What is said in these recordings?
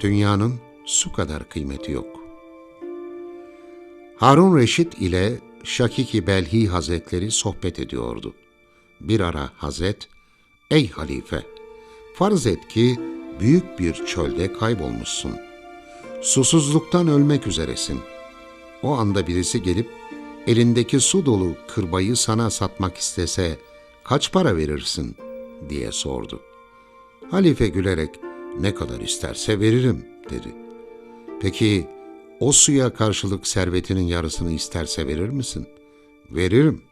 Dünyanın su kadar kıymeti yok. Harun Reşit ile Şakiki Belhi Hazretleri sohbet ediyordu. Bir ara Hazret, ''Ey halife, farz et ki büyük bir çölde kaybolmuşsun. Susuzluktan ölmek üzeresin. O anda birisi gelip elindeki su dolu kırbayı sana satmak istese kaç para verirsin?'' diye sordu. Halife gülerek ne kadar isterse veririm dedi. Peki o suya karşılık servetinin yarısını isterse verir misin? Veririm.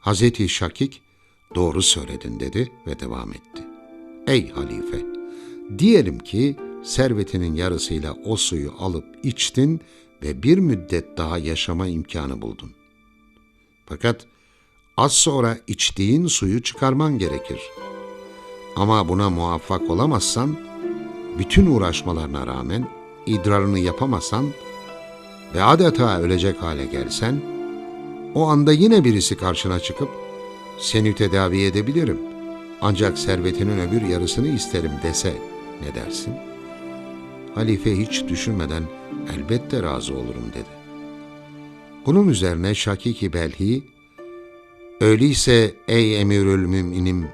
Hazreti Şakik doğru söyledin dedi ve devam etti. Ey halife! Diyelim ki servetinin yarısıyla o suyu alıp içtin ve bir müddet daha yaşama imkanı buldun. Fakat az sonra içtiğin suyu çıkarman gerekir. Ama buna muvaffak olamazsan, bütün uğraşmalarına rağmen idrarını yapamasan ve adeta ölecek hale gelsen, o anda yine birisi karşına çıkıp seni tedavi edebilirim. Ancak servetinin öbür yarısını isterim dese ne dersin? Halife hiç düşünmeden elbette razı olurum dedi. Bunun üzerine Şakiki Belhi, öyleyse ey emirül müminim,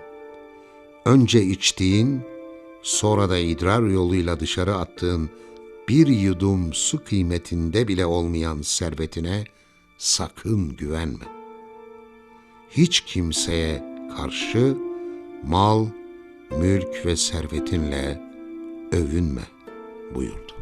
önce içtiğin, sonra da idrar yoluyla dışarı attığın bir yudum su kıymetinde bile olmayan servetine sakın güvenme. Hiç kimseye karşı mal, mülk ve servetinle övünme buyurdu.